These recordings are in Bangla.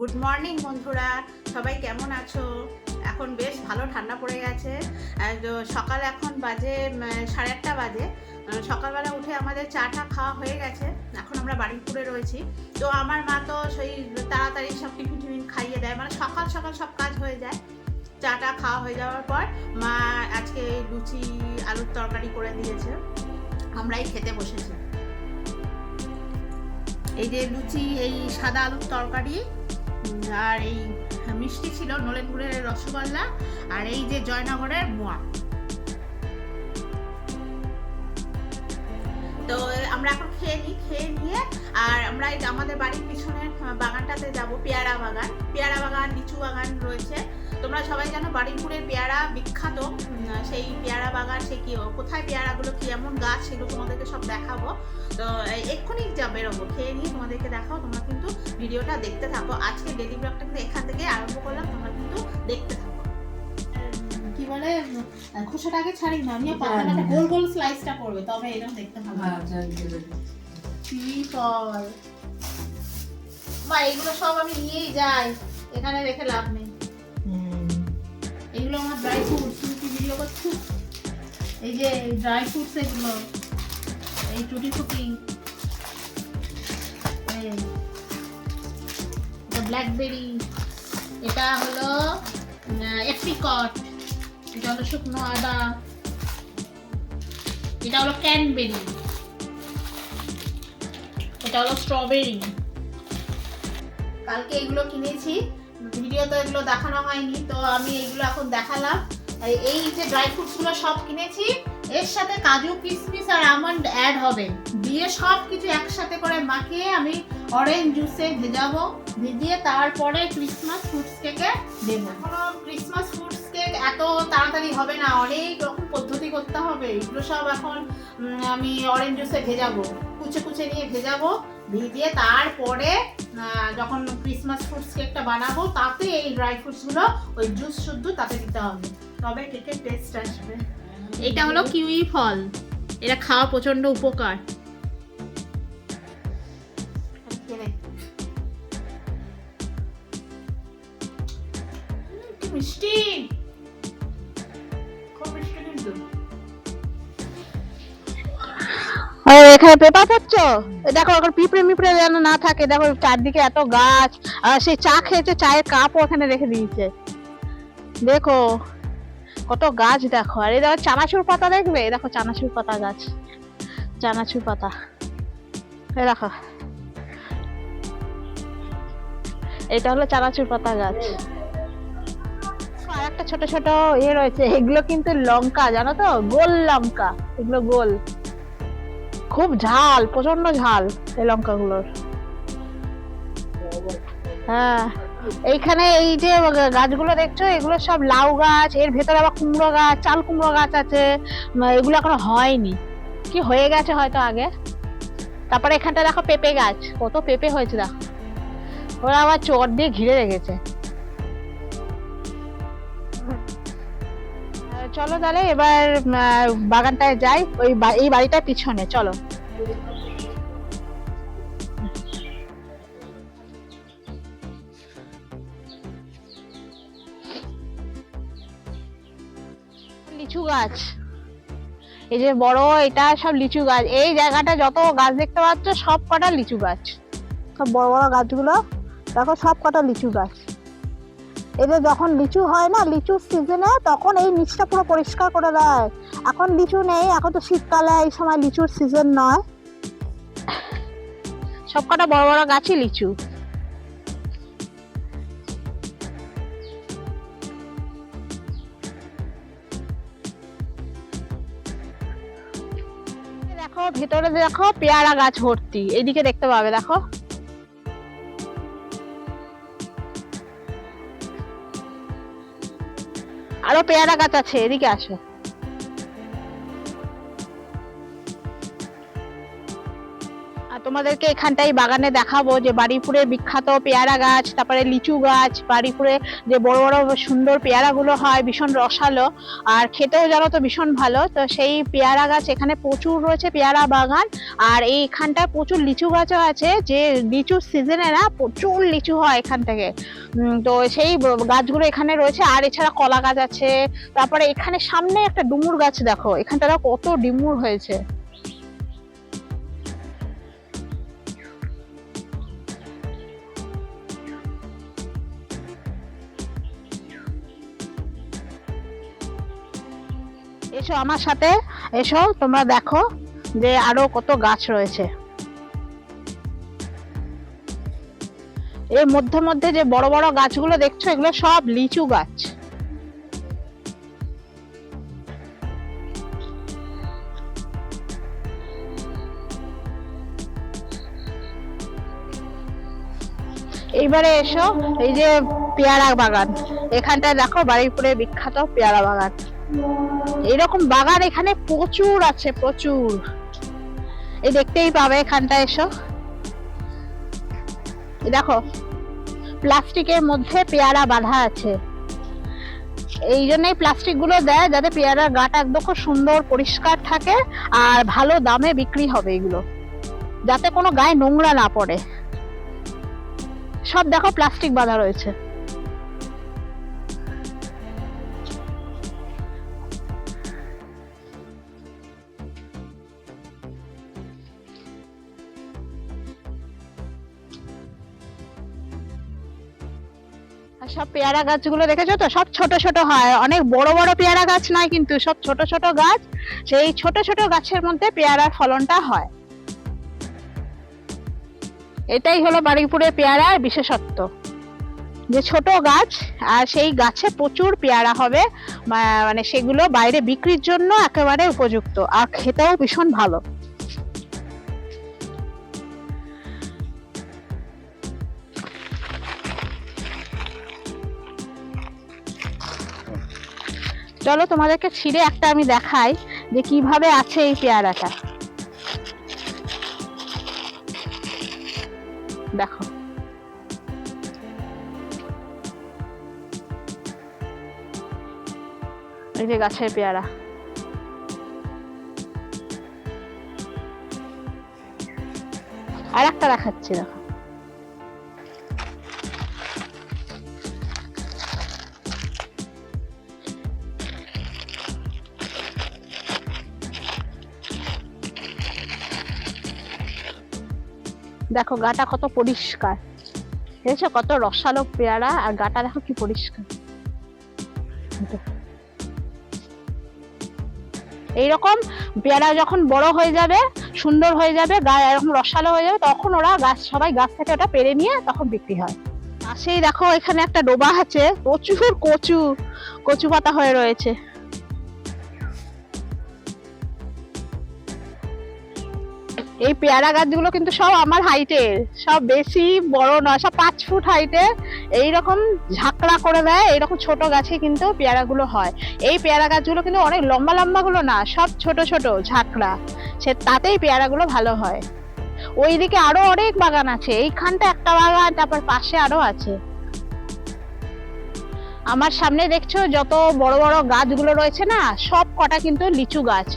গুড মর্নিং বন্ধুরা। সবাই কেমন আছো? এখন বেশ ভালো ঠান্ডা পড়ে গেছে। সকাল এখন বাজে সাড়ে আটটা বাজে। সকালবেলা উঠে আমাদের চাটা খাওয়া হয়ে গেছে। এখন আমরা বাড়িপুরে রয়েছি। তো আমার মা তো সেই তাড়াতাড়ি সব টিফিন টিফিন খাইয়ে দেয়। মানে সকাল সকাল সব কাজ হয়ে যায়। চাটা খাওয়া হয়ে যাওয়ার পর মা আজকে লুচি, আলুর তরকারি করে দিয়েছে। আমরাই খেতে বসেছি। এই যে লুচি, এই সাদা আলুর তরকারি আর এই মিষ্টি ছিল নলেনপুরের রসগোল্লা আর এই যে জয়নগরের মোয়া। তো আমরা এখন খেয়ে নিই, খেয়ে নিয়ে আর আমরা এই আমাদের বাড়ির পিছনের বাগানটাতে যাব, পেয়ারা বাগান। পেয়ারা বাগান, লিচু বাগান রয়েছে। তোমরা সবাই জানো বাড়িপুরের পেয়ারা বিখ্যাত। সেই পেয়ারা বাগান সে কি কোথায় পেয়ারাগুলো কি এমন গাছ সেগুলো তোমাদেরকে সব দেখাবো। তো এক্ষুনি যা বেরোবো খেয়ে নিয়ে তোমাদেরকে দেখাও তোমরা কিন্তু ভিডিওটা দেখতে থাকো। আজকে ডেলি ব্লগটা কিন্তু এখান থেকে আরম্ভ করলাম তোমরা কিন্তু দেখতে থাকো। কি বলে উম, খোসাটা আগে ছাড়ি না নিয়ে পাতাটা হ্যাঁ। গোল গোল স্লাইসটা করবে তবে এরকম দেখতে ভালো হ্যাঁ। মা এগুলো সব আমি নিয়েই যাই এখানে রেখে লাভ নেই। এগুলো আমার ড্রাই ফ্রুটস তুমি কি ভিডিও করছ? এই যে ড্রাই ফ্রুটস এগুলো, এই টুটি ফুটি ব্ল্যাকবেরি এটা হলো এপ্রিকট এটা হলো শুকনো আদা, এটা হলো ক্যানবেরি এটা হলো স্ট্রবেরি কালকে এগুলো কিনেছি। ভিডিওতে এগুলো দেখানো হয়নি, তো আমি এইগুলো এখন দেখালাম। এই যে ড্রাই ফ্রুটসগুলো সব কিনেছি, এর সাথে কাজু, কিসমিস আর আমন্ড অ্যাড হবে। দিয়ে সব কিছু একসাথে করে মাখিয়ে আমি অরেঞ্জ জুসে ভেজাবো। ভেজিয়ে তারপরে ক্রিসমাস ফ্রুটস কেকে দেবো। ক্রিসমাস ফ্রুটস কেক এত তাড়াতাড়ি হবে না, অনেক রকম পদ্ধতি করতে হবে এগুলো সব এখন আমি অরেঞ্জ জুসে ভেজাবো। কুচে কুচে নিয়ে ভেজাবো ভিজিয়ে তারপরে যখন ক্রিসমাস ফ্রুটস কেকটা বানাবো তাতে এই ড্রাই ফ্রুটসগুলো ওই জুস শুদ্ধ তাতে দিতে হবে। তবে কেকের টেস্ট আসবে। এটা হলো কিউই ফল। এটা খাওয়া প্রচণ্ড উপকার। মিষ্টি! এখানে পেপার পড়ছ? দেখো, এখন পিঁপড়ে মিপড়ে যেন না থাকে, দেখো চারদিকে এত গাছ, আর সেই চা খেয়েছে, চায়ের কাপও ওখানে রেখে দিয়েছে। দেখো, কত গাছ দেখো। আর এই দেখো চানাচুর পাতা দেখবে? দেখো চানাচুর পাতা গাছ। চানাচুর পাতা। দেখো। এটা হলো চানাচুর পাতা গাছ। একটা ছোট ছোট ইয়ে রয়েছে, এগুলো কিন্তু লঙ্কা, জানো তো? গোল লঙ্কা, এগুলো গোল। খুব ঝাল প্রচণ্ড ঝাল এই লঙ্কাগুলোর। হ্যাঁ এইখানে এই যে গাছগুলো দেখছ, এগুলো সব লাউ গাছ, এর ভেতরে আবার কুমড়ো গাছ, চাল কুমড়ো গাছ আছে। এগুলো এখনও হয়নি। কি হয়ে গেছে হয়তো আগে। তারপরে এখানটা দেখো পেঁপে গাছ, কত পেঁপে হয়েছে দেখো। ওরা আবার চট দিয়ে ঘিরে রেখেছে। চলো তাহলে এবার বাগানটায় যাই, ওই এই বাড়িটার পিছনে, চলো। লিচু গাছ। এই যে বড়, এটা সব লিচু গাছ। এই জায়গাটা যত গাছ দেখতে পাচ্ছ সব কটা লিচু গাছ। সব বড় বড় গাছগুলো, দেখো সব কটা লিচু গাছ। এদের যখন লিচু হয় না, লিচুর সিজনে তখন এই নিচটা পুরো পরিষ্কার করে দেয়। এখন লিচু নেই, এখন তো শীতকালে এই সময় লিচুর সিজন নয়। সব কটা বড় বড় গাছই লিচু। দেখো, ভেতরে দেখো পেয়ারা গাছ ভর্তি, এইদিকে দেখতে পাবে, দেখো। আরও পেয়ারা গাছ আছে এদিকে আসো। তোমাদেরকে এখানটাই বাগানে দেখাবো যে বাড়িপুরের বিখ্যাত পেয়ারা গাছ, তারপরে লিচু গাছ, বাড়িপুরে যে বড় বড় সুন্দর পেয়ারাগুলো হয়, ভীষণ রসালো। আর খেতেও জানো তো ভীষণ ভালো, তো সেই পেয়ারা গাছ এখানে প্রচুর রয়েছে, পেয়ারা বাগান। আর এইখানটায় প্রচুর লিচু গাছও আছে, যে লিচুর সিজনে না প্রচুর লিচু হয় এখান থেকে। তো সেই গাছগুলো এখানে রয়েছে, আর এছাড়া কলা গাছ আছে। তারপরে এখানে সামনে একটা ডুমুর গাছ দেখো এখানটা কত ডিমুর হয়েছে। এসো আমার সাথে, এসো, তোমরা দেখো যে আরও কত গাছ রয়েছে। এর মধ্যে মধ্যে যে বড় বড় গাছগুলো দেখছ, এগুলো সব লিচু গাছ। এইবারে এসো, এই যে পেয়ারা বাগান। এখানটায় দেখো বাড়িপুরে বিখ্যাত পেয়ারা বাগান। এরকম বাগান এখানে প্রচুর আছে, প্রচুর। এই দেখতেই পাবে এখানটা এসো। দেখো, প্লাস্টিকের মধ্যে পেয়ারা বাঁধা আছে। এই জন্যই প্লাস্টিকগুলো দেয়, যাতে পেয়ারার গাটা একদম খুব সুন্দর পরিষ্কার থাকে আর ভালো দামে বিক্রি হবে এগুলো। যাতে কোনো গায়ে নোংরা না পড়ে। সব দেখো প্লাস্টিক বাঁধা রয়েছে। সব পেয়ারা গাছগুলো দেখেছ তো? সব ছোট ছোট হয়। অনেক বড় বড় পেয়ারা গাছ নয় কিন্তু সব ছোট ছোট গাছ। সেই ছোট ছোট গাছের মধ্যে পেয়ারার ফলনটা হয়। এটাই হলো বারুইপুরের পেয়ারার বিশেষত্ব। যে ছোট গাছ, আর সেই গাছে প্রচুর পেয়ারা হবে মানে সেগুলো বাইরে বিক্রির জন্য একেবারে উপযুক্ত। আর খেতেও ভীষণ ভালো। চলো তোমাদেরকে ছিঁড়ে একটা আমি দেখাই যে কীভাবে আছে এই পেয়ারাটা। দেখো। এই যে গাছের পেয়ারা। আর একটা দেখাচ্ছি, দেখো। দেখো, গাটা কত পরিষ্কার। দেখেছ? কত রসালো পেয়ারা আর গাটা দেখো কি পরিষ্কার। এইরকম পেয়ারা যখন বড় হয়ে যাবে, সুন্দর হয়ে যাবে, গা এরকম রসালো হয়ে যাবে, তখন ওরা গাছ, সবাই গাছ থেকে ওটা পেরে নিয়ে তখন বিক্রি হয়। পাশেই দেখো, এখানে একটা ডোবা আছে, প্রচুর কচু কচু পাতা হয়ে রয়েছে। এই পেয়ারা গাছগুলো কিন্তু সব আমার হাইটের সব বেশি, বড় নয়, সব পাঁচ ফুট হাইটের এইরকম ঝাঁকড়া করে দেয়, এইরকম ছোট গাছে কিন্তু পেয়ারাগুলো হয়। এই পেয়ারা গাছগুলো কিন্তু অনেক লম্বা লম্বা গুলো না, সব ছোট ছোট ঝাঁকড়া। সে তাতেই পেয়ারাগুলো ভালো হয়। ওইদিকে আরও অনেক বাগান আছে, এইখানটা একটা বাগান, তারপর পাশে আরও আছে। আমার সামনে দেখছ যত বড় বড় গাছগুলো রয়েছে না সব কটা কিন্তু লিচু গাছ।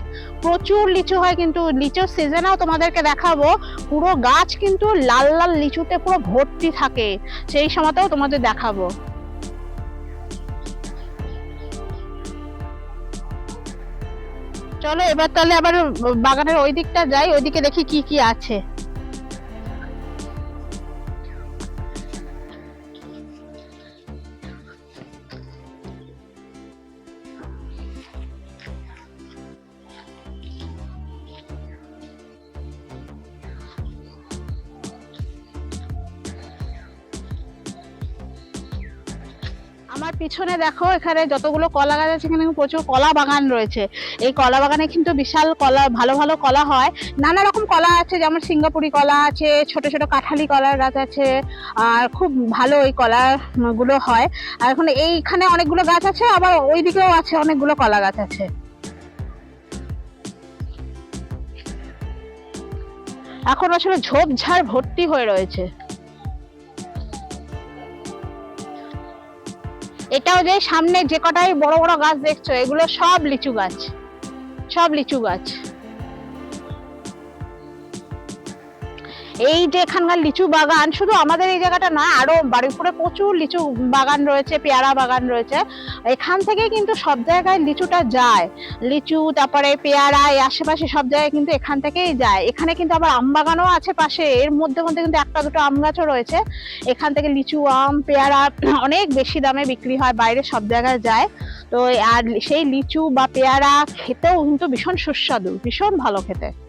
প্রচুর লিচু হয় কিন্তু লিচুর সিজনেও তোমাদেরকে দেখাবো, পুরো গাছ কিন্তু লাল লাল লিচুতে পুরো ভর্তি থাকে, সেই সময়তেও তোমাদের দেখাবো। চলো এবার তাহলে আবার বাগানের ওই দিকটা যাই, ওইদিকে দেখি কি কি আছে। পিছনে দেখো, এখানে যতগুলো কলা গাছ আছে, এখানে প্রচুর কলা বাগান রয়েছে। এই কলা বাগানে কিন্তু বিশাল কলা, ভালো ভালো কলা হয়। নানা রকম কলা আছে, যেমন সিঙ্গাপুরি কলা আছে, ছোট ছোট কাঁঠালি কলার গাছ আছে, আর খুব ভালো এই কলা গুলো হয়। আর এখন এইখানে অনেকগুলো গাছ আছে, আবার ওই দিকেও আছে অনেকগুলো কলা গাছ আছে। এখন আসলে ঝোপঝাড় ভর্তি হয়ে রয়েছে। এটাও যে সামনে যে কটাই বড় বড় গাছ দেখছ, এগুলো সব লিচু গাছ। সব লিচু গাছ। এই যে এখানকার লিচু বাগান, শুধু আমাদের এই জায়গাটা না, আরও বাড়িপুরে প্রচুর লিচু বাগান রয়েছে, পেয়ারা বাগান রয়েছে। এখান থেকে কিন্তু সব জায়গায় লিচুটা যায়। লিচু, তারপরে পেয়ারা, এই আশেপাশে সব জায়গায় কিন্তু এখান থেকেই যায়। এখানে কিন্তু আবার আম বাগানও আছে পাশে। এর মধ্যে মধ্যে কিন্তু একটা দুটো আম গাছও রয়েছে। এখান থেকে লিচু, আম, পেয়ারা অনেক বেশি দামে বিক্রি হয়, বাইরে সব জায়গায় যায়। তো আর সেই লিচু বা পেয়ারা খেতেও কিন্তু ভীষণ সুস্বাদু, ভীষণ ভালো খেতে।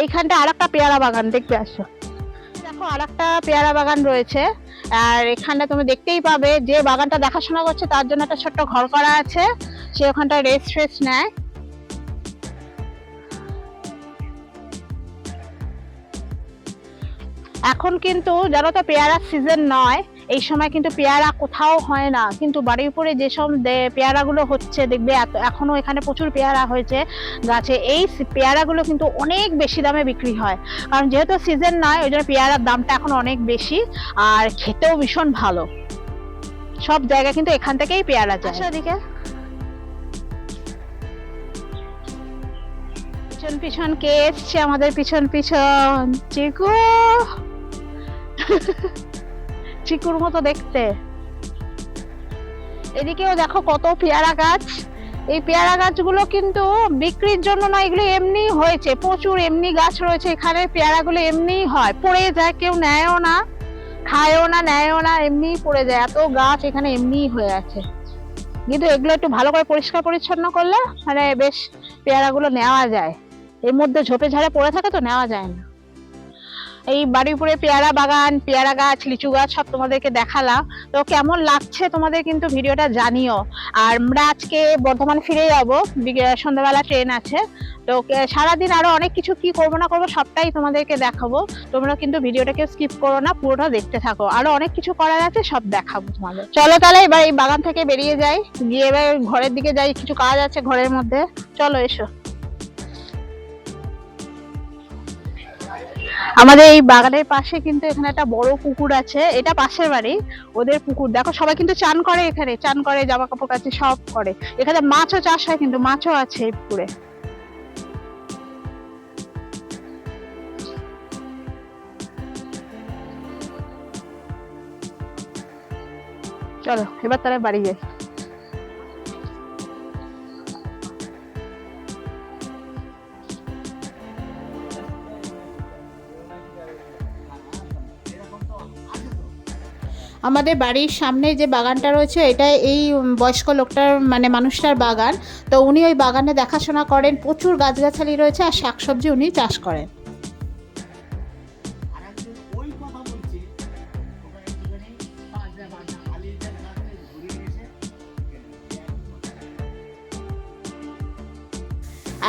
এইখানটা আর একটা পেয়ারা বাগান, দেখতে আসো দেখো আর একটা পেয়ারা বাগান রয়েছে। আর এখানটা তুমি দেখতেই পাবে যে বাগানটা দেখাশোনা করছে, তার জন্য একটা ছোট্ট ঘর করা আছে। সে ওখানটা রেস্ট ফেস্ট নেয়। এখন কিন্তু জানো তো, পেয়ারার সিজন নয়। এই সময় কিন্তু পেয়ারা কোথাও হয় না। কিন্তু বাড়ির উপরে যেসব পেয়ারাগুলো হচ্ছে দেখবে এত- এখনও এখানে প্রচুর পেয়ারা হয়েছে গাছে। এই পেয়ারাগুলো কিন্তু অনেক বেশি দামে বিক্রি হয়। কারণ যেহেতু সিজন নয় ওই জন্য পেয়ারার দামটা এখন অনেক বেশি আর খেতেও ভীষণ ভালো। সব জায়গায় কিন্তু এখান থেকেই পেয়ারা যায়। আসো এদিকে। পিছন পিছন কে এসছে আমাদের পিছন পিছন? চিকু। চিকুর মতো দেখতে। এদিকেও দেখো কত পেয়ারা গাছ। এই পেয়ারা গাছগুলো কিন্তু বিক্রির জন্য না, এগুলো এমনি হয়েছে। প্রচুর এমনি গাছ রয়েছে এখানে, পেয়ারাগুলো এমনিই হয়। পড়ে যায়, কেউ নেয়ও না, খায়ও না, নেয়ও না এমনি পড়ে যায়। এত গাছ এখানে এমনিই হয়ে আছে। কিন্তু এগুলো একটু ভালো করে পরিষ্কার পরিচ্ছন্ন করলে মানে বেশ পেয়ারাগুলো নেওয়া যায়। এর মধ্যে ঝোপে ঝাড়ে পড়ে থাকে তো, নেওয়া যায় না। এই বাড়িপুরে পেয়ারা বাগান, পেয়ারা গাছ, লিচু গাছ সব তোমাদেরকে দেখালাম। তো কেমন লাগছে তোমাদের কিন্তু ভিডিওটা জানিও। আর আমরা আজকে বর্ধমান ফিরে যাব। সন্ধ্যাবেলা ট্রেন আছে। তো সারাদিন আরও অনেক কিছু কি করব না করব সবটাই তোমাদেরকে দেখাবো। তোমরা কিন্তু ভিডিওটাকে স্কিপ করো না, পুরোটা দেখতে থাকো। আরও অনেক কিছু করার আছে, সব দেখাবো তোমাদের। চলো তাহলে এবার এই বাগান থেকে বেরিয়ে যাই। গিয়ে এবার ঘরের দিকে যাই, কিছু কাজ আছে ঘরের মধ্যে। চলো এসো। আমাদের এই বাগানের পাশে কিন্তু এখানে একটা বড় পুকুর আছে। এটা পাশের বাড়ি, ওদের পুকুর। দেখো, সবাই কিন্তু চান করে এখানে, চান করে জামা কাপড় কাচে, সব করে। এখানে মাছও চাষ হয়, কিন্তু মাছও আছে এই পুকুরে। চলো, এবার তারা বাড়ি যাই। আমাদের বাড়ির সামনে যে বাগানটা রয়েছে এটা এই বয়স্ক লোকটার মানে মানুষটার বাগান। তো উনি ওই বাগানে দেখাশোনা করেন, প্রচুর গাছগাছালি রয়েছে আর শাকসবজি উনি চাষ করেন।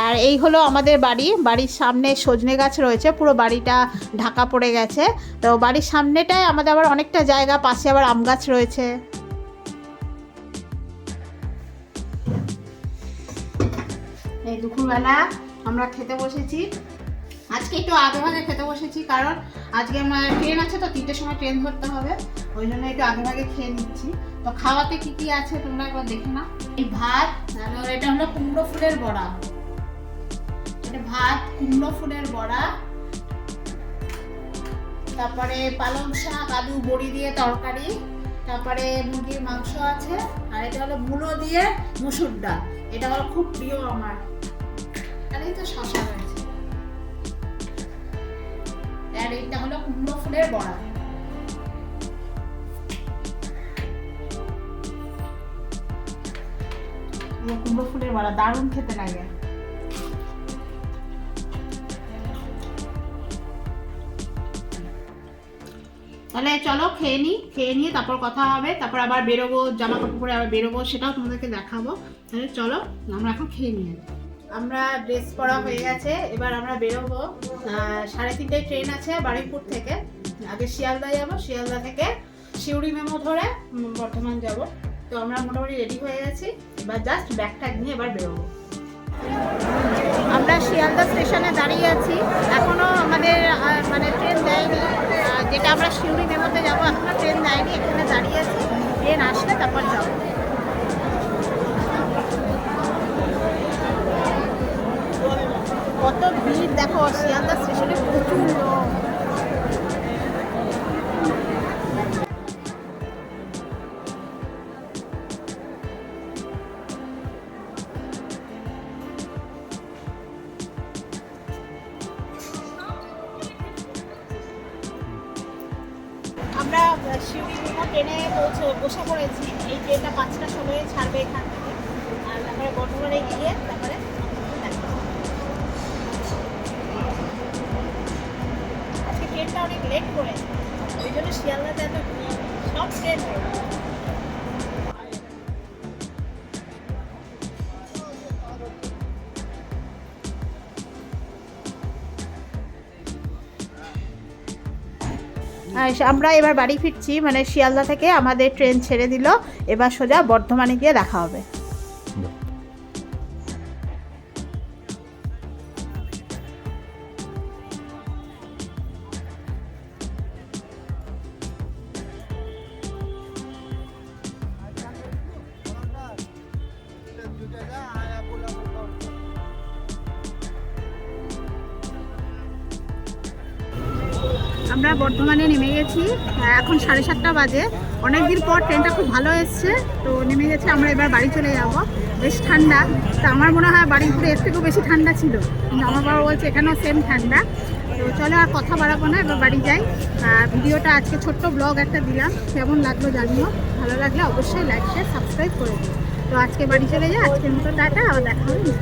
আর এই হলো আমাদের বাড়ি। বাড়ির সামনে সজনে গাছ রয়েছে, পুরো বাড়িটা ঢাকা পড়ে গেছে। তো বাড়ির সামনেটায় আমাদের আবার অনেকটা জায়গা, পাশে আবার আম গাছ রয়েছে। এই দুপুরবেলা আমরা খেতে বসেছি। আজকে একটু আগে খেতে বসেছি, কারণ আজকে আমার ট্রেন আছে তো, তিনটের সময় ট্রেন ধরতে হবে। ওই জন্য একটু আগে ভাগে খেয়ে নিচ্ছি। তো খাওয়াতে কি কি আছে তোমরা একবার দেখে নাও। এই ভাত আর এটা হলো কুমড়ো ফুলের বড়া। ভাত, কুমড়ো ফুলের বড়া, তারপরে পালং শাক, আলু, বড়ি দিয়ে তরকারি, তারপরে মুরগির মাংস আছে, আর এটা হলো মূলো দিয়ে মুসুর ডাল। এটা হলো খুব প্রিয় আমার। আর এই তো শশা রয়েছে। আর এটা হলো কুমড়ো ফুলের বড়া। কুমড়ো ফুলের বড়া দারুণ খেতে লাগে। তাহলে চলো খেয়ে নিই খেয়ে নিয়ে তারপর কথা হবে তারপর আবার বেরোবো জামা কাপড় পরে আবার বেরোবো সেটাও তোমাদেরকে দেখাবো। তাহলে চলো আমরা এখন খেয়ে নিই আমরা ড্রেস পরা হয়ে গেছে এবার আমরা বেরোবো। আহ, সাড়ে তিনটায় ট্রেন আছে বারুইপুর থেকে। আগে শিয়ালদা যাব শিয়ালদা থেকে শিউড়ি মেমো ধরে বর্ধমান যাব। তো আমরা মোটামুটি রেডি হয়ে গেছি এবার জাস্ট ব্যাগটা নিয়ে এবার বেরোবো। আমরা শিয়ালদা স্টেশনে দাঁড়িয়ে আছি। এখনও আমাদের ট্রেন আসলে তারপর যাব। কত ভিড় দেখো শিয়ালদা স্টেশনে প্রচুর লোক। আমরা শিউরি ট্রেনে পৌঁছে, বসে পড়েছি। এই ট্রেনটা পাঁচটা সময়ে ছাড়বে এখান থেকে। আর তারপরে বর্ধমানে গিয়ে তারপরে আজকে ট্রেনটা অনেক লেট করে। ওই জন্য শিয়ালদাতে এত। সব ট্রেন আমরা এবার বাড়ি ফিরছি মানে শিয়ালদা থেকে আমাদের ট্রেন ছেড়ে দিল। এবার সোজা বর্ধমানে গিয়ে দেখা হবে। এখন সাড়ে সাতটা বাজে। অনেক দিন পর ট্রেনটা খুব ভালো এসছে, তো নেমে গেছে, আমরা এবার বাড়ি চলে যাব। বেশ ঠান্ডা, তো আমার মনে হয় বাড়ি ঘুরে এর থেকেও বেশি ঠান্ডা ছিল। কিন্তু আমার বাবা বলছে এখানেও সেম ঠান্ডা। তো চলো আর কথা বাড়াবো না, এবার বাড়ি যাই। ভিডিওটা আজকে ছোট্ট ব্লগ একটা দিলাম, কেমন লাগল জানিও। ভালো লাগলে অবশ্যই লাইক শেয়ার সাবস্ক্রাইব করে দিও। তো আজকে বাড়ি চলে যাই, আজকের মতো টাটা, আবার দেখা হবে।